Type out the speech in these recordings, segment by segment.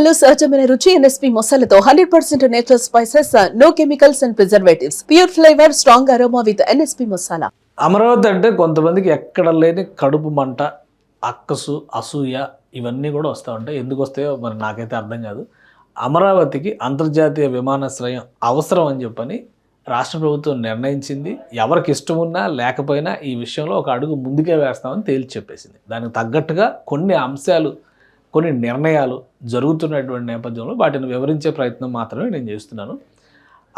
మసాలాలు సహజమైన రుచి ఎన్ఎస్పి మసాలాతో hundred percent natural spices no chemicals and preservatives pure flavour strong aroma with NSP masala. Amaravati అంటే కొంతమందికి ఎక్కడ లేని కడుపు మంట అక్కసు అసూయ ఇవన్నీ కూడా వస్తూ ఉంటాయి. ఎందుకు వస్తాయో మరి నాకైతే అర్థం కాదు. అమరావతికి అంతర్జాతీయ విమానాశ్రయం అవసరం అని చెప్పని రాష్ట్ర ప్రభుత్వం నిర్ణయించింది. ఎవరికి ఇష్టం ఉన్నా లేకపోయినా ఈ విషయంలో ఒక అడుగు ముందుకే వేస్తామని తేల్చి చెప్పేసింది. దానికి తగ్గట్టుగా కొన్ని అంశాలు కొన్ని నిర్ణయాలు జరుగుతున్నటువంటి నేపథ్యంలో వాటిని వివరించే ప్రయత్నం మాత్రమే నేను చేస్తున్నాను.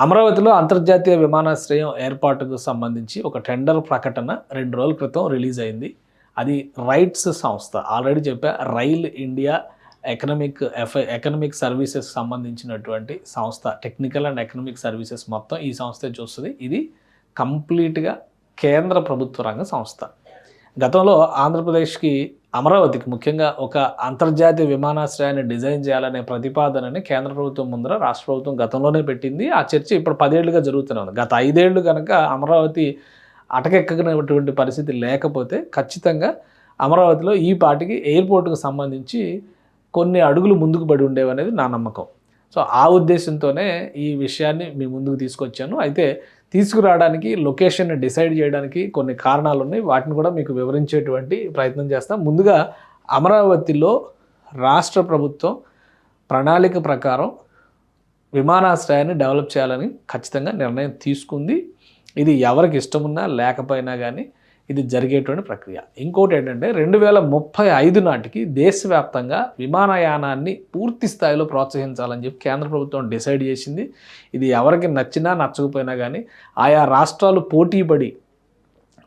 అమరావతిలో అంతర్జాతీయ విమానాశ్రయం ఏర్పాటుకు సంబంధించి ఒక టెండర్ ప్రకటన రెండు రోజుల క్రితం రిలీజ్ అయింది. అది రైట్స్ సంస్థ. ఆల్రెడీ చెప్పా rail India economic F economic services సంబంధించినటువంటి సంస్థ. టెక్నికల్ అండ్ ఎకనమిక్ సర్వీసెస్ మొత్తం ఈ సంస్థ చూస్తుంది. ఇది కంప్లీట్గా కేంద్ర ప్రభుత్వ రంగ సంస్థ. గతంలో ఆంధ్రప్రదేశ్కి అమరావతికి ముఖ్యంగా ఒక అంతర్జాతీయ విమానాశ్రయాన్ని డిజైన్ చేయాలనే ప్రతిపాదనని కేంద్ర ప్రభుత్వం ముందర రాష్ట్ర ప్రభుత్వం గతంలోనే పెట్టింది. ఆ చర్చ ఇప్పుడు పదేళ్ళుగా జరుగుతూనే ఉంది. గత ఐదేళ్ళు కనుక అమరావతి అటకెక్కనటువంటి పరిస్థితి లేకపోతే ఖచ్చితంగా అమరావతిలో ఈ పాటికి ఎయిర్పోర్టుకు సంబంధించి కొన్ని అడుగులు ముందుకు పడి ఉండేవి అనేది నా నమ్మకం. సో ఆ ఉద్దేశంతోనే ఈ విషయాన్ని మీ ముందుకు తీసుకొచ్చాను. అయితే తీసుకురావడానికి లొకేషన్ డిసైడ్ చేయడానికి కొన్ని కారణాలు ఉన్నాయి వాటిని కూడా మీకు వివరించేటువంటి ప్రయత్నం చేస్తాం. ముందుగా అమరావతిలో రాష్ట్ర ప్రభుత్వం ప్రణాళిక ప్రకారం విమానాశ్రయాన్ని డెవలప్ చేయాలని ఖచ్చితంగా నిర్ణయం తీసుకుంది. ఇది ఎవరికి ఇష్టమున్నా లేకపోయినా కానీ ఇది జరిగేటువంటి ప్రక్రియ. ఇంకోటి ఏంటంటే రెండు వేల ముప్పై ఐదు నాటికి దేశవ్యాప్తంగా విమానయానాన్ని పూర్తి స్థాయిలో ప్రోత్సహించాలని చెప్పి కేంద్ర ప్రభుత్వం డిసైడ్ చేసింది. ఇది ఎవరికి నచ్చినా నచ్చకపోయినా కానీ ఆయా రాష్ట్రాలు పోటీపడి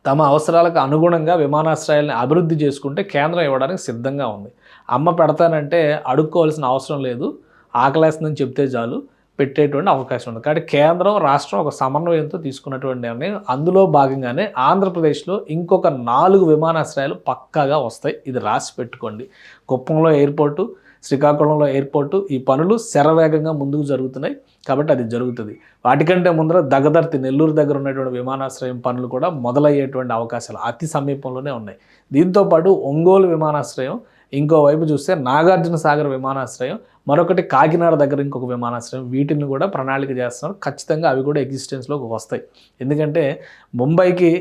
తమ అవసరాలకు అనుగుణంగా విమానాశ్రయాలను అభివృద్ధి చేసుకుంటే కేంద్రం ఇవ్వడానికి సిద్ధంగా ఉంది. అమ్మ పెడతానంటే అడుక్కోవాల్సిన అవసరం లేదు. ఆకలేస్తుందని చెప్తే చాలు. పెట్టేటువంటి అవకాశం ఉంది. కాబట్టి కేంద్రం రాష్ట్రం ఒక సమన్వయంతో తీసుకున్నటువంటి నిర్ణయం. అందులో భాగంగానే ఆంధ్రప్రదేశ్లో ఇంకొక నాలుగు విమానాశ్రయాలు పక్కాగా వస్తాయి. ఇది రాసి పెట్టుకోండి. కుప్పంలో ఎయిర్పోర్టు శ్రీకాకుళంలో ఎయిర్పోర్టు ఈ పనులు శరవేగంగా ముందుకు జరుగుతున్నాయి. కాబట్టి అది జరుగుతుంది. వాటికంటే ముందర దగదర్తి నెల్లూరు దగ్గర ఉన్నటువంటి విమానాశ్రయం పనులు కూడా మొదలయ్యేటువంటి అవకాశాలు అతి సమీపంలోనే ఉన్నాయి. దీంతోపాటు ఒంగోలు విమానాశ్రయం ఇంకోవైపు చూస్తే నాగార్జున సాగర్ విమానాశ్రయం మరొకటి కాకినాడ దగ్గర ఇంకొక విమానాశ్రయం. వీటిని కూడా ప్రణాళిక చేస్తున్నారు. ఖచ్చితంగా అవి కూడా ఎగ్జిస్టెన్స్లోకి వస్తాయి. ఎందుకంటే ముంబైకి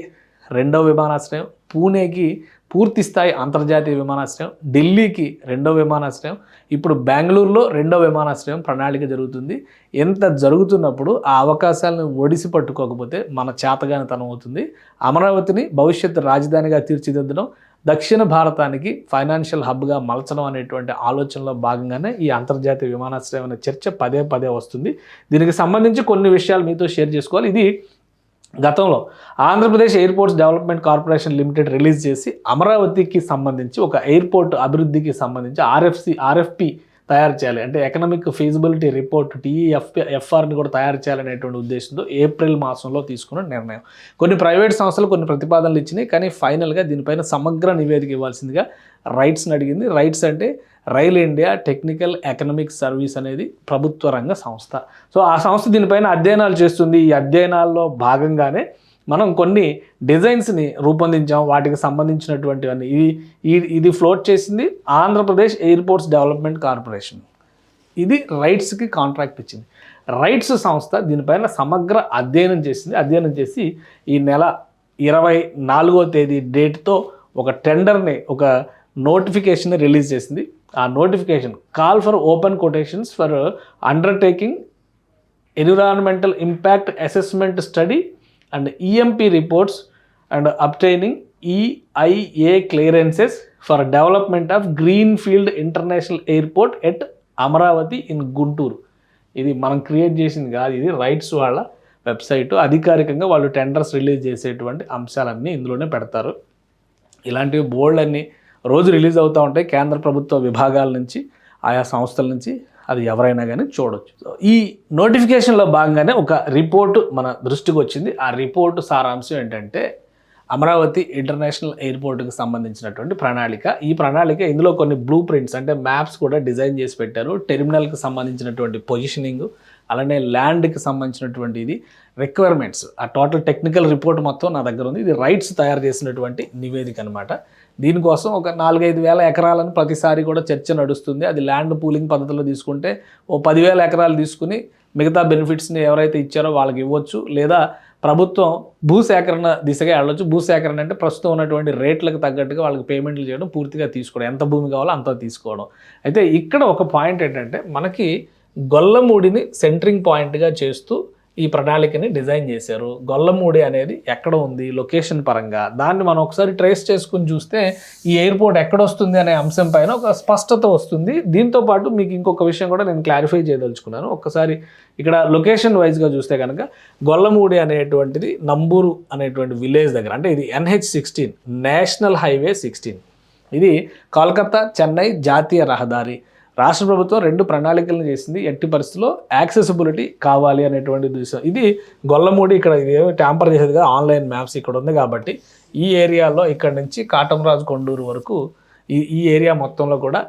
రెండో విమానాశ్రయం పూణేకి పూర్తి స్థాయి అంతర్జాతీయ విమానాశ్రయం ఢిల్లీకి రెండో విమానాశ్రయం ఇప్పుడు బెంగళూరులో రెండో విమానాశ్రయం ప్రణాళిక జరుగుతుంది. ఎంత జరుగుతున్నప్పుడు ఆ అవకాశాలను ఒడిసి పట్టుకోకపోతే మన చేతగానితనం అవుతుంది. అమరావతిని భవిష్యత్తు రాజధానిగా తీర్చిదిద్దడం దక్షిణ భారతానికి ఫైనాన్షియల్ హబ్గా మలచడం అనేటువంటి ఆలోచనలో భాగంగానే ఈ అంతర్జాతీయ విమానాశ్రయం అనే చర్చ పదే పదే వస్తుంది. దీనికి సంబంధించి కొన్ని విషయాలు మీతో షేర్ చేసుకోవాలి. ఇది గతంలో Andhra Pradesh airports development corporation limited release చేసి అమరావతికి సంబంధించి ఒక ఎయిర్పోర్ట్ అభివృద్ధికి సంబంధించి ఆర్ఎఫ్సి ఆర్ఎఫ్పి తయారు చేయాలి. అంటే ఎకనామిక్ ఫీజిబిలిటీ రిపోర్ట్ టీఎఫ్ ఎఫ్ఆర్ని కూడా తయారు చేయాలనేటువంటి ఉద్దేశంతో ఏప్రిల్ మాసంలో తీసుకున్న నిర్ణయం. కొన్ని ప్రైవేట్ సంస్థలు కొన్ని ప్రతిపాదనలు ఇచ్చినాయి కానీ ఫైనల్గా దీనిపైన సమగ్ర నివేదిక ఇవ్వాల్సిందిగా రైట్స్ని అడిగింది. రైట్స్ అంటే rail India technical economic service అనేది ప్రభుత్వ రంగ సంస్థ. సో ఆ సంస్థ దీనిపైన అధ్యయనాలు చేస్తుంది. ఈ అధ్యయనాల్లో భాగంగానే మనం కొన్ని డిజైన్స్ని రూపొందించాం. వాటికి సంబంధించినటువంటివన్నీ. ఇది ఇది ఫ్లోట్ చేసింది ఆంధ్రప్రదేశ్ ఎయిర్పోర్ట్స్ డెవలప్మెంట్ కార్పొరేషన్. ఇది రైట్స్కి కాంట్రాక్ట్ ఇచ్చింది. రైట్స్ సంస్థ దీనిపైన సమగ్ర అధ్యయనం చేసింది. అధ్యయనం చేసి ఈ నెల ఇరవై నాలుగో తేదీ డేట్తో ఒక టెండర్ని ఒక నోటిఫికేషన్ రిలీజ్ చేసింది. ఆ notification call for open quotations for undertaking environmental impact assessment study and EMP reports and obtaining EIA clearances for development of green field international airport at Amaravati in Guntur ఇది మనం create చేసింది కాదు ఇది rights వాళ్ళ website అధికారికంగా వాళ్ళు tenders release చేసేటువంటి అంశాలన్నీ ఇందులోనే పెడతారు. ఇలాంటివి బోల్డ్ అన్నీ రోజు రిలీజ్ అవుతూ ఉంటాయి కేంద్ర ప్రభుత్వ విభాగాల నుంచి ఆయా సంస్థల నుంచి అది ఎవరైనా కానీ చూడొచ్చు. ఈ నోటిఫికేషన్లో భాగంగానే ఒక రిపోర్టు మన దృష్టికి వచ్చింది. ఆ రిపోర్టు సారాంశం ఏంటంటే అమరావతి ఇంటర్నేషనల్ ఎయిర్పోర్ట్కి సంబంధించినటువంటి ప్రణాళిక. ఈ ప్రణాళిక ఇందులో కొన్ని బ్లూ ప్రింట్స్ అంటే మ్యాప్స్ కూడా డిజైన్ చేసి పెట్టారు. టెర్మినల్కి సంబంధించినటువంటి పొజిషనింగ్ అలానే ల్యాండ్కి సంబంధించినటువంటి ఇది రిక్వైర్మెంట్స్ ఆ టోటల్ టెక్నికల్ రిపోర్ట్ మొత్తం నా దగ్గర ఉంది. ఇది రైట్స్ తయారు చేసినటువంటి నివేదిక అనమాట దీనికోసం ఒక నాలుగైదు వేల ఎకరాలను ప్రతిసారి కూడా చర్చ నడుస్తుంది. అది ల్యాండ్ పూలింగ్ పద్ధతిలో తీసుకుంటే ఓ పదివేల ఎకరాలు తీసుకుని మిగతా బెనిఫిట్స్ని ఎవరైతే ఇచ్చారో వాళ్ళకి ఇవ్వచ్చు. లేదా ప్రభుత్వం భూసేకరణ దిశగా వెళ్ళొచ్చు. భూసేకరణ అంటే ప్రస్తుతం ఉన్నటువంటి రేట్లకు తగ్గట్టుగా వాళ్ళకి పేమెంట్లు చేయడం పూర్తిగా తీసుకోవడం. ఎంత భూమి కావాలో అంత తీసుకోవడం. అయితే ఇక్కడ ఒక పాయింట్ ఏంటంటే మనకి గొల్లమూడిని సెంట్రింగ్ పాయింట్గా చేస్తూ ఈ ప్రణాళికని డిజైన్ చేశారు. గొల్లమూడి అనేది ఎక్కడ ఉంది? లొకేషన్ పరంగా. దాన్ని మనం ఒకసారి ట్రేస్ చేసుకుని చూస్తే ఈ ఎయిర్పోర్ట్ ఎక్కడ వస్తుంది అనే అంశం పైన ఒక స్పష్టత వస్తుంది. దీంతో పాటు మీకు ఇంకొక విషయం కూడా నేను క్లారిఫై చేయదలుచుకున్నాను. ఒక్కసారి ఇక్కడ లొకేషన్ వైజ్గా చూస్తే కనుక గొల్లమూడి అనేటువంటిది నంబూరు అనేటువంటి విలేజ్ దగ్గర అంటే ఇది NH sixteen national highway sixteen. ఇది కోల్కతా చెన్నై జాతీయ రహదారి. రాష్ట్ర ప్రభుత్వం రెండు ప్రణాళికలను చేసింది. ఎట్టి పరిస్థితుల్లో యాక్సెసిబిలిటీ కావాలి అనేటువంటి దృశ్యం ఇది గొల్లమూడి ఇక్కడ ఇది ట్యాంపర్ చేసేది కదా. ఆన్లైన్ మ్యాప్స్ ఇక్కడ ఉంది కాబట్టి ఈ ఏరియాలో ఇక్కడ నుంచి కాటంరాజు కొండూరు వరకు ఈ ఈ ఏరియా మొత్తంలో కూడా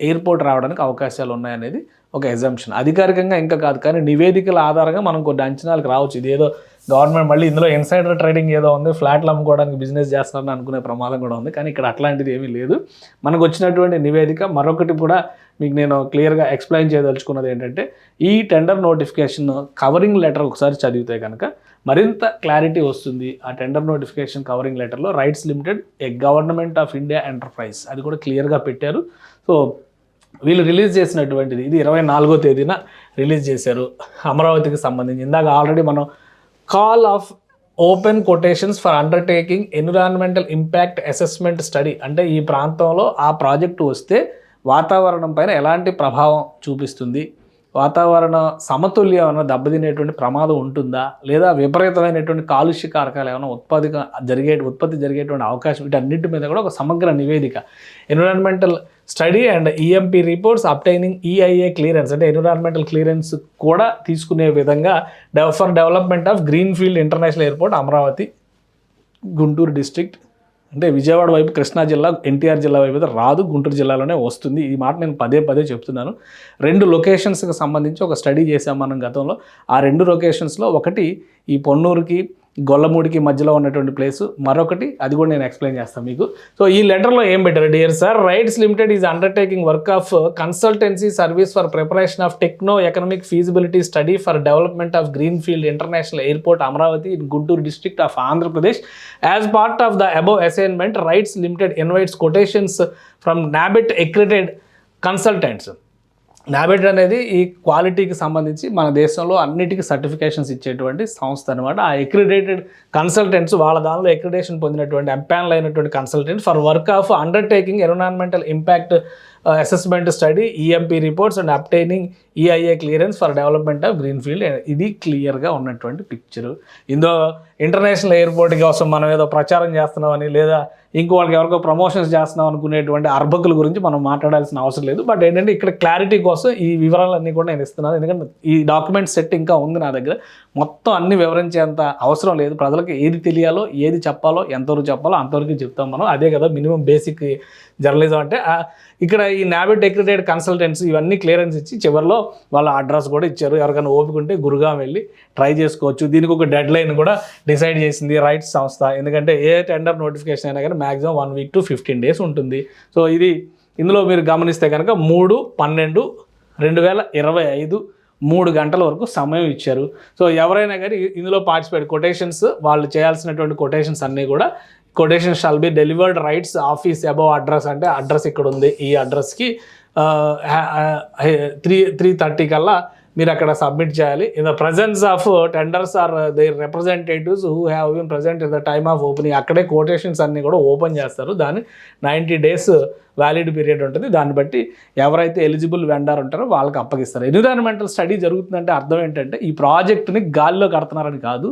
ఎయిర్పోర్ట్ రావడానికి అవకాశాలు ఉన్నాయనేది ఒక ఎగ్జంప్షన్ అధికారికంగా ఇంకా కాదు. కానీ నివేదికల ఆధారంగా మనం కొన్ని అంచనాలకు రావచ్చు. ఇదేదో గవర్నమెంట్ మళ్ళీ ఇందులో ఇన్సైడర్ ట్రేడింగ్ ఏదో ఉంది ఫ్లాట్లు అమ్ముకోవడానికి బిజినెస్ చేస్తారని అనుకునే ప్రమాదం కూడా ఉంది. కానీ ఇక్కడ అట్లాంటిది ఏమీ లేదు. మనకు వచ్చినటువంటి నివేదిక మరొకటి కూడా మీకు నేను క్లియర్గా ఎక్స్ప్లెయిన్ చేయదలుచుకున్నది ఏంటంటే ఈ టెండర్ నోటిఫికేషన్ కవరింగ్ లెటర్ ఒకసారి చదివితే కనుక మరింత క్లారిటీ వస్తుంది. ఆ టెండర్ నోటిఫికేషన్ కవరింగ్ లెటర్లో RITES limited a government of India enterprise అది కూడా క్లియర్గా పెట్టారు. సో వీళ్ళు రిలీజ్ చేసినటువంటిది ఇది ఇరవై నాలుగో తేదీన రిలీజ్ చేశారు. అమరావతికి సంబంధించి. ఇందాక ఆల్రెడీ మనం call of open quotations for undertaking environmental impact assessment study. అంటే ఈ ప్రాంతంలో ఆ ప్రాజెక్టు వస్తే వాతావరణం పైన ఎలాంటి ప్రభావం చూపిస్తుంది? వాతావరణ సమతుల్యం ఏమైనా దెబ్బతినేటువంటి ప్రమాదం ఉంటుందా? లేదా విపరీతమైనటువంటి కాలుష్య కారకాలు ఏమైనా ఉత్పత్తి జరిగే ఉత్పత్తి జరిగేటువంటి అవకాశం వీటన్నిటి మీద కూడా ఒక సమగ్ర నివేదిక. Environmental study and EMP reports obtaining EIA clearance అంటే ఎన్విరాన్మెంటల్ క్లియరెన్స్ కూడా తీసుకునే విధంగా for development of green field international airport Amaravati Guntur district అంటే విజయవాడ వైపు కృష్ణా జిల్లా ఎన్టీఆర్ జిల్లా వైపు అయితే రాదు గుంటూరు జిల్లాలోనే వస్తుంది. ఈ మాట నేను పదే పదే చెప్తున్నాను. రెండు లొకేషన్స్కి సంబంధించి ఒక స్టడీ చేసాం మనం గతంలో. ఆ రెండు లొకేషన్స్లో ఒకటి ఈ పొన్నూరుకి గొల్లమూడికి మధ్యలో ఉన్నటువంటి ప్లేస్ మరొకటి అది కూడా నేను ఎక్స్ప్లెయిన్ చేస్తాను మీకు. సో ఈ లెటర్లో ఏం పెట్టారు? Dear sir RITES limited is undertaking work of consultancy service for preparation of techno economic feasibility study for development of green field international airport Amaravati in Guntur district of Andhra Pradesh as part of the above assignment RITES limited invites quotations from NABET accredited consultants NABET అనేది ఈ క్వాలిటీకి సంబంధించి మన దేశంలో అన్నిటికీ certifications ఇచ్చేటువంటి సంస్థ అనమాట ఆ ఎక్రిడేటెడ్ కన్సల్టెంట్స్ వాళ్ళ దానిలో ఎక్రిడేషన్ పొందినటువంటి ఎంపానల్ అయినటువంటి consultants for work of undertaking environmental impact assessment study EMP reports and obtaining EIA clearance for development of green field ఇది క్లియర్గా ఉన్నటువంటి పిక్చరు ఇందులో ఇంటర్నేషనల్ ఎయిర్పోర్ట్ కోసం మనం ఏదో ప్రచారం చేస్తున్నామని లేదా ఇంకో వాళ్ళకి ఎవరికో ప్రమోషన్స్ చేస్తున్నాం అనుకునేటువంటి అర్భకుల గురించి మనం మాట్లాడాల్సిన అవసరం లేదు. బట్ ఏంటంటే ఇక్కడ క్లారిటీ కోసం ఈ వివరాలన్నీ కూడా నేను ఇస్తున్నాను. ఎందుకంటే ఈ డాక్యుమెంట్ సెట్ ఇంకా ఉంది నా దగ్గర. మొత్తం అన్ని వివరించేంత అవసరం లేదు. ప్రజలకు ఏది తెలియాలో ఏది చెప్పాలో ఎంతవరకు చెప్పాలో అంతవరకు చెప్తాం మనం. అదే కదా మినిమం బేసిక్ జర్నలిజం అంటే. ఇక్కడ ఈ నాబిట్ ఎక్రిటెడ్ కన్సల్టెంట్స్ ఇవన్నీ క్లియరెన్స్ ఇచ్చి చివరిలో వాళ్ళ అడ్రస్ కూడా ఇచ్చారు. ఎవరికైనా ఓపిక ఉంటే గురుగా వెళ్ళి ట్రై చేసుకోవచ్చు. దీనికి ఒక డెడ్ లైన్ కూడా డిసైడ్ చేసింది రైట్స్ సంస్థ. ఎందుకంటే ఏ టెండర్ నోటిఫికేషన్ అయినా కానీ maximum one week to fifteen days ఉంటుంది. సో ఇది ఇందులో మీరు గమనిస్తే కనుక మూడు పన్నెండు రెండు వేల ఇరవై ఐదు మూడు గంటల వరకు సమయం ఇచ్చారు. సో ఎవరైనా కానీ ఇందులో పార్టిసిపేట్ కొటేషన్స్ వాళ్ళు చేయాల్సినటువంటి కొటేషన్స్ అన్నీ కూడా quotation shall be delivered RITES office above address అంటే అడ్రస్ ఇక్కడ ఉంది ఈ అడ్రస్కి త్రీ త్రీ థర్టీ కల్లా మీరు అక్కడ సబ్మిట్ చేయాలి. In the presence of tenders or their representatives who have been present in the time of opening అక్కడే కోటేషన్స్ అన్నీ కూడా ఓపెన్ చేస్తారు. దాన్ని నైంటీ డేస్ వ్యాలిడ్ పీరియడ్ ఉంటుంది. దాన్ని బట్టి ఎవరైతే ఎలిజిబుల్ వెండర్ ఉంటారో వాళ్ళకి అప్పగిస్తారు. ఎన్విరాన్మెంటల్ స్టడీ జరుగుతుందంటే అర్థం ఏంటంటే ఈ ప్రాజెక్ట్ని గాల్లో కడుతున్నారని కాదు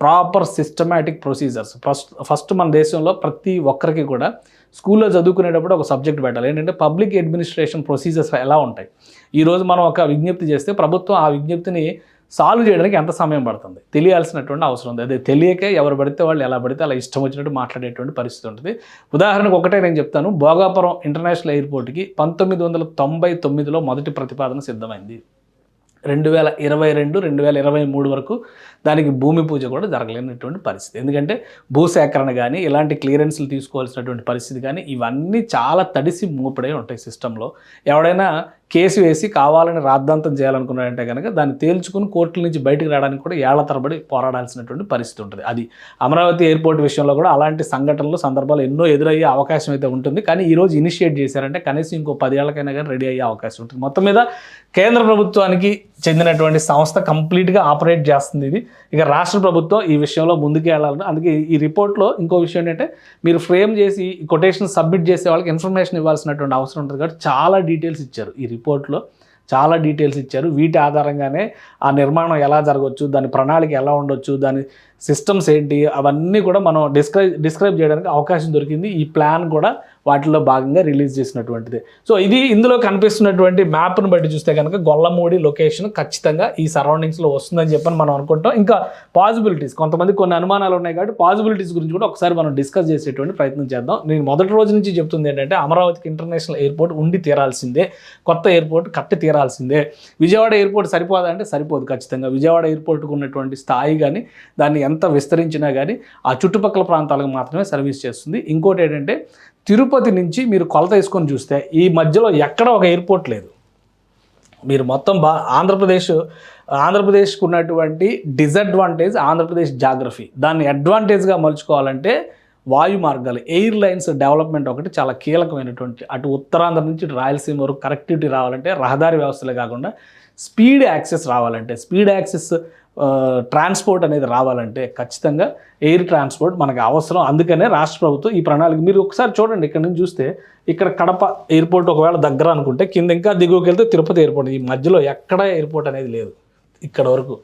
proper systematic procedures first first మన దేశంలో ప్రతి ఒక్కరికి కూడా స్కూల్లో చదువుకునేటప్పుడు ఒక సబ్జెక్ట్ పెట్టాలి. ఏంటంటే పబ్లిక్ అడ్మినిస్ట్రేషన్ ప్రొసీజర్స్ ఎలా ఉంటాయి? ఈరోజు మనం ఒక విజ్ఞప్తి చేస్తే ప్రభుత్వం ఆ విజ్ఞప్తిని సాల్వ్ చేయడానికి ఎంత సమయం పడుతుంది? తెలియాల్సినటువంటి అవసరం ఉంది. అదే తెలియకే ఎవరు పడితే వాళ్ళు ఎలా పడితే అలా ఇష్టం వచ్చినట్టు మాట్లాడేటువంటి పరిస్థితి ఉంటుంది. ఉదాహరణకు ఒకటే నేను చెప్తాను. భోగాపురం ఇంటర్నేషనల్ ఎయిర్పోర్ట్కి పంతొమ్మిది వందల తొంభై తొమ్మిదిలో మొదటి ప్రతిపాదన సిద్ధమైంది. రెండు వేల ఇరవై రెండు రెండు వేల ఇరవై మూడు వరకు దానికి భూమి పూజ కూడా జరగలేనటువంటి పరిస్థితి. ఎందుకంటే భూసేకరణ కానీ ఇలాంటి క్లియరెన్స్లు తీసుకోవాల్సినటువంటి పరిస్థితి కానీ ఇవన్నీ చాలా తడిసి మూపడే ఉంటాయి సిస్టంలో. ఎవడైనా కేసు వేసి కావాలని రాద్ధాంతం చేయాలనుకున్నాడంటే కనుక దాన్ని తేల్చుకుని కోర్టుల నుంచి బయటకు రావడానికి కూడా ఏళ్ళ తరబడి పోరాడాల్సినటువంటి పరిస్థితి ఉంటుంది. అది అమరావతి ఎయిర్పోర్ట్ విషయంలో కూడా అలాంటి సంఘటనలు సందర్భాలు ఎన్నో ఎదురయ్యే అవకాశం అయితే ఉంటుంది. కానీ ఈరోజు ఇనిషియేట్ చేశారంటే కనీసం ఇంకో పదేళ్ళకైనా కానీ రెడీ అయ్యే అవకాశం ఉంటుంది. మొత్తం మీద కేంద్ర ప్రభుత్వానికి చెందినటువంటి సంస్థ కంప్లీట్గా ఆపరేట్ చేస్తుంది ఇది. ఇక రాష్ట్ర ప్రభుత్వం ఈ విషయంలో ముందుకు వెళ్ళాలని అందుకే ఈ రిపోర్ట్లో ఇంకో విషయం ఏంటంటే మీరు ఫ్రేమ్ చేసి ఈ కొటేషన్ సబ్మిట్ చేసే వాళ్ళకి ఇన్ఫర్మేషన్ ఇవ్వాల్సినటువంటి అవసరం ఉంటుంది. కాబట్టి చాలా డీటెయిల్స్ ఇచ్చారు ఈ రిపోర్ట్లో చాలా డీటెయిల్స్ ఇచ్చారు. వీటి ఆధారంగానే ఆ నిర్మాణం ఎలా జరగవచ్చు దాని ప్రణాళిక ఎలా ఉండొచ్చు దాని సిస్టమ్స్ ఏంటి అవన్నీ కూడా మనం డిస్క్రైబ్ డిస్క్రైబ్ చేయడానికి అవకాశం దొరికింది. ఈ ప్లాన్ కూడా వాటిలో భాగంగా రిలీజ్ చేసినటువంటిది. సో ఇది ఇందులో కనిపిస్తున్నటువంటి మ్యాప్ను బట్టి చూస్తే కనుక గొల్లమూడి లొకేషన్ ఖచ్చితంగా ఈ సరౌండింగ్స్లో వస్తుందని చెప్పని మనం అనుకుంటాం. ఇంకా పాసిబిలిటీస్ కొంతమంది కొన్ని అనుమానాలు ఉన్నాయి కాబట్టి పాసిబిలిటీస్ గురించి కూడా ఒకసారి మనం డిస్కస్ చేసేటువంటి ప్రయత్నం చేద్దాం. నేను మొదటి రోజు నుంచి చెప్తుంది ఏంటంటే అమరావతికి ఇంటర్నేషనల్ ఎయిర్పోర్ట్ ఉండి తీరాల్సిందే. కొత్త ఎయిర్పోర్ట్ కట్టి తీరాల్సిందే. విజయవాడ ఎయిర్పోర్ట్ సరిపోదా అంటే సరిపోదు ఖచ్చితంగా. విజయవాడ ఎయిర్పోర్ట్కు ఉన్నటువంటి స్థాయి కానీ దాన్ని ఎంత విస్తరించినా కానీ ఆ చుట్టుపక్కల ప్రాంతాలకు మాత్రమే సర్వీస్ చేస్తుంది. ఇంకోటి ఏంటంటే తిరుపతి నుంచి మీరు కొలత వేసుకొని చూస్తే ఈ మధ్యలో ఎక్కడ ఒక ఎయిర్పోర్ట్ లేదు. మీరు మొత్తం బా ఆంధ్రప్రదేశ్ ఆంధ్రప్రదేశ్కు ఉన్నటువంటి డిసడ్వాంటేజ్ ఆంధ్రప్రదేశ్ జాగ్రఫీ. దాన్ని అడ్వాంటేజ్గా మలుచుకోవాలంటే వాయు మార్గాలు ఎయిర్ లైన్స్ డెవలప్మెంట్ ఒకటి చాలా కీలకమైనటువంటి అటు ఉత్తరాంధ్ర నుంచి రాయలసీమ వరకు కనెక్టివిటీ రావాలంటే రహదారి వ్యవస్థలే కాకుండా స్పీడ్ యాక్సెస్ రావాలంటే స్పీడ్ యాక్సెస్ ట్రాన్స్పోర్ట్ అనేది రావాలంటే ఖచ్చితంగా ఎయిర్ ట్రాన్స్పోర్ట్ మనకు అవసరం. అందుకనే రాష్ట్ర ప్రభుత్వం ఈ ప్రణాళిక మీరు ఒకసారి చూడండి ఇక్కడ నుంచి చూస్తే ఇక్కడ కడప ఎయిర్పోర్ట్ ఒకవేళ దగ్గర అనుకుంటే కింద ఇంకా దిగువకి వెళ్తే తిరుపతి ఎయిర్పోర్ట్. ఈ మధ్యలో ఎక్కడ ఎయిర్పోర్ట్ అనేది లేదు ఇక్కడ వరకు.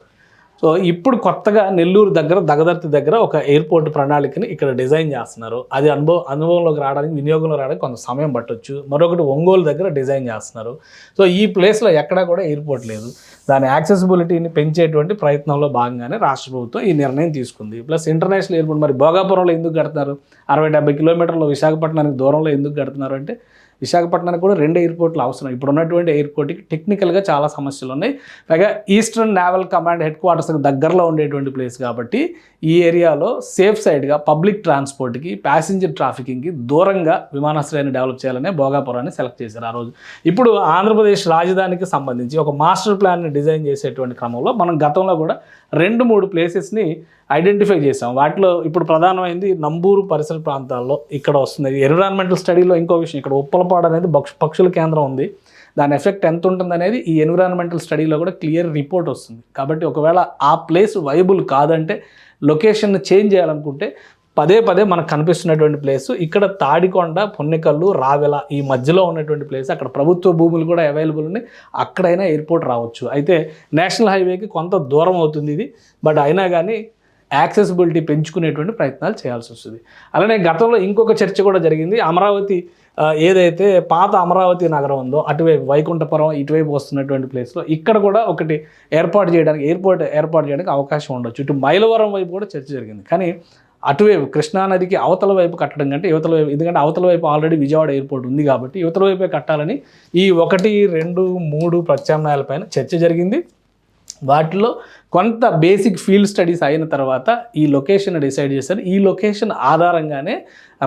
సో ఇప్పుడు కొత్తగా నెల్లూరు దగ్గర దగదర్తి దగ్గర ఒక ఎయిర్పోర్ట్ ప్రణాళికని ఇక్కడ డిజైన్ చేస్తున్నారు. అది అనుభవం అనుభవంలోకి రావడానికి వినియోగంలో రావడానికి కొంత సమయం పట్టొచ్చు. మరొకటి ఒంగోలు దగ్గర డిజైన్ చేస్తున్నారు. సో ఈ ప్లేస్లో ఎక్కడా కూడా ఎయిర్పోర్ట్ లేదు. దాని యాక్సెసిబిలిటీని పెంచేటువంటి ప్రయత్నంలో భాగంగానే రాష్ట్ర ప్రభుత్వం ఈ నిర్ణయం తీసుకుంది. ప్లస్ ఇంటర్నేషనల్ ఎయిర్పోర్ట్ మరి భోగాపురంలో ఎందుకు కడుతున్నారు? అరవై డెబ్బై కిలోమీటర్లు విశాఖపట్నానికి దూరంలో ఎందుకు కడుతున్నారు? అంటే విశాఖపట్నానికి కూడా రెండు ఎయిర్పోర్ట్లు అవసరం. ఇప్పుడు ఉన్నటువంటి ఎయిర్పోర్ట్కి టెక్నికల్గా చాలా సమస్యలు ఉన్నాయి. పైగా ఈస్టర్న్ నేవల్ కమాండ్ హెడ్ క్వార్టర్స్కి దగ్గరలో ఉండేటువంటి ప్లేస్ కాబట్టి ఈ ఏరియాలో సేఫ్ సైడ్గా పబ్లిక్ ట్రాన్స్పోర్ట్కి ప్యాసింజర్ ట్రాఫికింగ్కి దూరంగా విమానాశ్రయాన్ని డెవలప్ చేయాలనే భోగాపురాన్ని సెలెక్ట్ చేశారు ఆ రోజు. ఇప్పుడు ఆంధ్రప్రదేశ్ రాజధానికి సంబంధించి ఒక మాస్టర్ ప్లాన్ని డిజైన్ చేసేటువంటి క్రమంలో మనం గతంలో కూడా రెండు మూడు ప్లేసెస్ని ఐడెంటిఫై చేసాం. వాటిలో ఇప్పుడు ప్రధానమైంది నంబూరు పరిసర ప్రాంతాల్లో ఇక్కడ వస్తుంది. ఎన్విరాన్మెంటల్ స్టడీలో ఇంకో విషయం ఇక్కడ ఉప్పలపాడు అనేది పక్షుల కేంద్రం ఉంది. దాని ఎఫెక్ట్ ఎంత ఉంటుంది అనేది ఈ ఎన్విరాన్మెంటల్ స్టడీలో కూడా క్లియర్ రిపోర్ట్ వస్తుంది. కాబట్టి ఒకవేళ ఆ ప్లేస్ వైబుల్ కాదంటే లొకేషన్ చేంజ్ చేయాలనుకుంటే పదే పదే మనకు కనిపిస్తున్నటువంటి ప్లేస్ ఇక్కడ తాడికొండ పొన్నెకల్లు రావెల ఈ మధ్యలో ఉన్నటువంటి ప్లేస్ అక్కడ ప్రభుత్వ భూములు కూడా అవైలబుల్ ఉన్నాయి. అక్కడైనా ఎయిర్పోర్ట్ రావచ్చు. అయితే నేషనల్ హైవేకి కొంత దూరం అవుతుంది ఇది. బట్ అయినా కానీ యాక్సెసిబిలిటీ పెంచుకునేటువంటి ప్రయత్నాలు చేయాల్సి వస్తుంది. అలానే గతంలో ఇంకొక చర్చ కూడా జరిగింది. అమరావతి ఏదైతే పాత అమరావతి నగరం ఉందో అటువైపు వైకుంఠపురం ఇటువైపు వస్తున్నటువంటి ప్లేస్లో ఇక్కడ కూడా ఒకటి ఏర్పాటు చేయడానికి ఎయిర్పోర్ట్ ఏర్పాటు చేయడానికి అవకాశం ఉండొచ్చు. ఇటు మైలవరం వైపు కూడా చర్చ జరిగింది. కానీ అటువైపు కృష్ణానదికి అవతల వైపు కట్టడం కంటే యువతల వైపు ఎందుకంటే అవతల వైపు ఆల్రెడీ విజయవాడ ఎయిర్పోర్ట్ ఉంది కాబట్టి యువతల వైపే కట్టాలని ఈ ఒకటి రెండు మూడు ప్రత్యామ్నాయాలపైన చర్చ జరిగింది. వాటిలో కొంత బేసిక్ ఫీల్డ్ స్టడీస్ అయిన తర్వాత ఈ లొకేషన్ డిసైడ్ చేశారు. ఈ లొకేషన్ ఆధారంగానే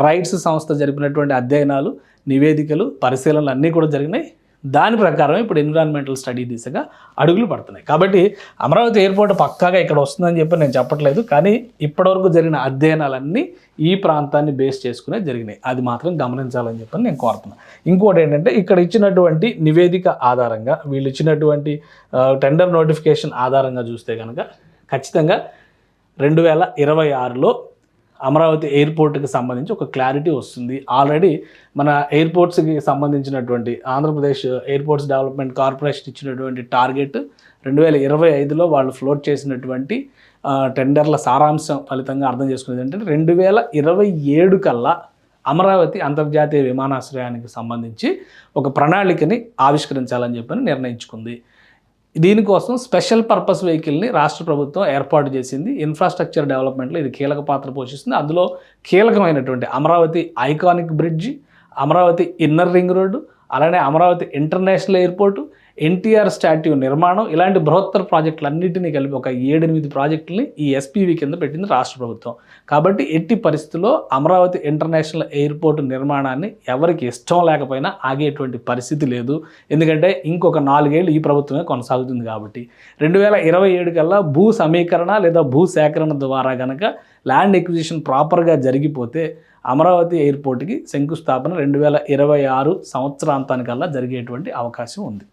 రైట్స్ సంస్థ జరిపినటువంటి అధ్యయనాలు నివేదికలు పరిశీలనలు అన్నీ కూడా జరిగినాయి. దాని ప్రకారం ఇప్పుడు ఎన్విరాన్మెంటల్ స్టడీ దిశగా అడుగులు పడుతున్నాయి. కాబట్టి అమరావతి ఎయిర్పోర్ట్ పక్కాగా ఇక్కడ వస్తుందని చెప్పి నేను చెప్పట్లేదు. కానీ ఇప్పటివరకు జరిగిన అధ్యయనాలన్నీ ఈ ప్రాంతాన్ని బేస్ చేసుకునే జరిగినాయి. అది మాత్రం గమనించాలని చెప్పి నేను కోరుతున్నాను ఇంకోటి ఏంటంటే ఇక్కడ ఇచ్చినటువంటి నివేదిక ఆధారంగా వీళ్ళు ఇచ్చినటువంటి టెండర్ నోటిఫికేషన్ ఆధారంగా చూస్తే కనుక ఖచ్చితంగా రెండు వేల ఇరవై ఆరులో అమరావతి ఎయిర్పోర్ట్కి సంబంధించి ఒక క్లారిటీ వస్తుంది. ఆల్రెడీ మన ఎయిర్పోర్ట్స్కి సంబంధించినటువంటి ఆంధ్రప్రదేశ్ ఎయిర్పోర్ట్స్ డెవలప్మెంట్ కార్పొరేషన్ ఇచ్చినటువంటి టార్గెట్ రెండు వేల ఇరవై ఐదులో వాళ్ళు ఫ్లోట్ చేసినటువంటి టెండర్ల సారాంశం ఫలితంగా అర్థం చేసుకునేది ఏంటంటే రెండు వేల ఇరవై ఏడు కల్లా అమరావతి అంతర్జాతీయ విమానాశ్రయానికి సంబంధించి ఒక ప్రణాళికని ఆవిష్కరించాలని చెప్పని నిర్ణయించుకుంది. దీనికోసం స్పెషల్ పర్పస్ వెహికల్ని రాష్ట్ర ప్రభుత్వం ఏర్పాటు చేసింది. ఇన్ఫ్రాస్ట్రక్చర్ డెవలప్మెంట్లో ఇది కీలక పాత్ర పోషిస్తుంది. అందులో కీలకమైనటువంటి Amaravati iconic bridge Amaravati inner ring road అలానే Amaravati international airport NTR statue నిర్మాణం ఇలాంటి బృహత్తర ప్రాజెక్టులన్నింటినీ కలిపి ఒక ఏడెనిమిది ప్రాజెక్టుల్ని ఈ ఎస్పీవి కింద పెట్టింది రాష్ట్ర ప్రభుత్వం. కాబట్టి ఎట్టి పరిస్థితుల్లో అమరావతి ఇంటర్నేషనల్ ఎయిర్పోర్ట్ నిర్మాణాన్ని ఎవరికి ఇష్టం లేకపోయినా ఆగేటువంటి పరిస్థితి లేదు. ఎందుకంటే ఇంకొక నాలుగేళ్ళు ఈ ప్రభుత్వమే కొనసాగుతుంది కాబట్టి. రెండు వేల ఇరవై ఏడు కల్లా భూ సమీకరణ లేదా భూ సేకరణ ద్వారా గనక ల్యాండ్ ఎక్విజిషన్ ప్రాపర్గా జరిగిపోతే అమరావతి ఎయిర్పోర్ట్కి శంకుస్థాపన రెండు వేల ఇరవై ఆరు సంవత్సరాంతానికల్లా జరిగేటువంటి అవకాశం ఉంది.